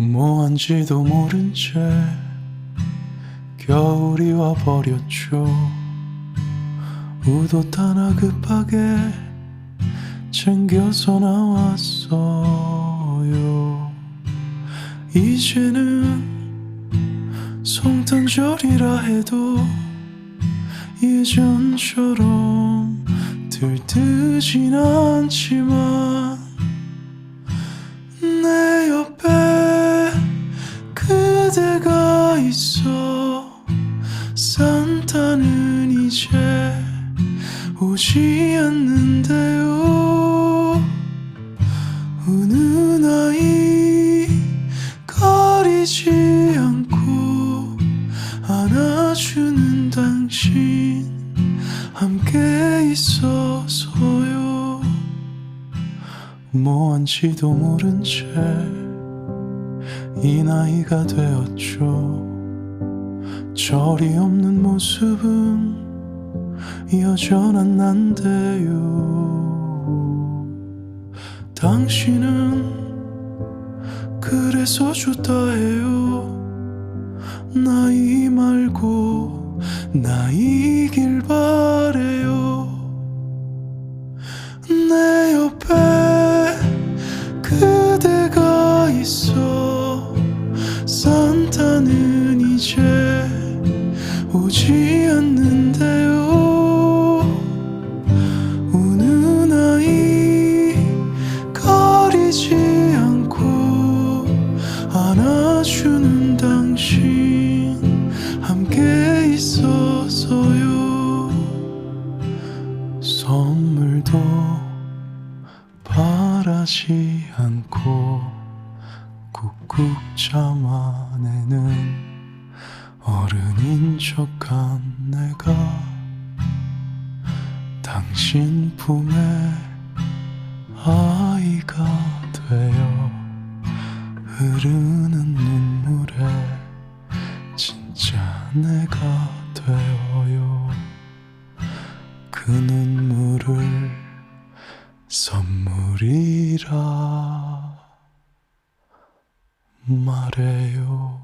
뭐한지도 모른 채 겨울이 와버렸죠. 우도 하나 급하게 챙겨서 나왔어요. 이제는 성탄절이라 해도 예전처럼 들뜨진 않지만 있어. 산타는 이제 오지 않는데요. 우는 아이 가리지 않고 안아주는 당신 함께 있어서요. 뭐한지도 모른 채 이 나이가 되었죠 절이 없는 모습은 여전한 난데요. 당신은 그래서 좋다 해요. 나이 말고 나이길 바래요. 내 옆에 그대가 있어 산타는 이제 오지 않는데요. 우는 아이 가리지 않고 안아주는 당신 함께 있어서요. 선물도 바라지 않고 꾹꾹 참아내는 어른인 척한 내가 당신 품에 아이가 되어 흐르는 눈물에 진짜 내가 되어요. 그 눈물을 선물이라 말해요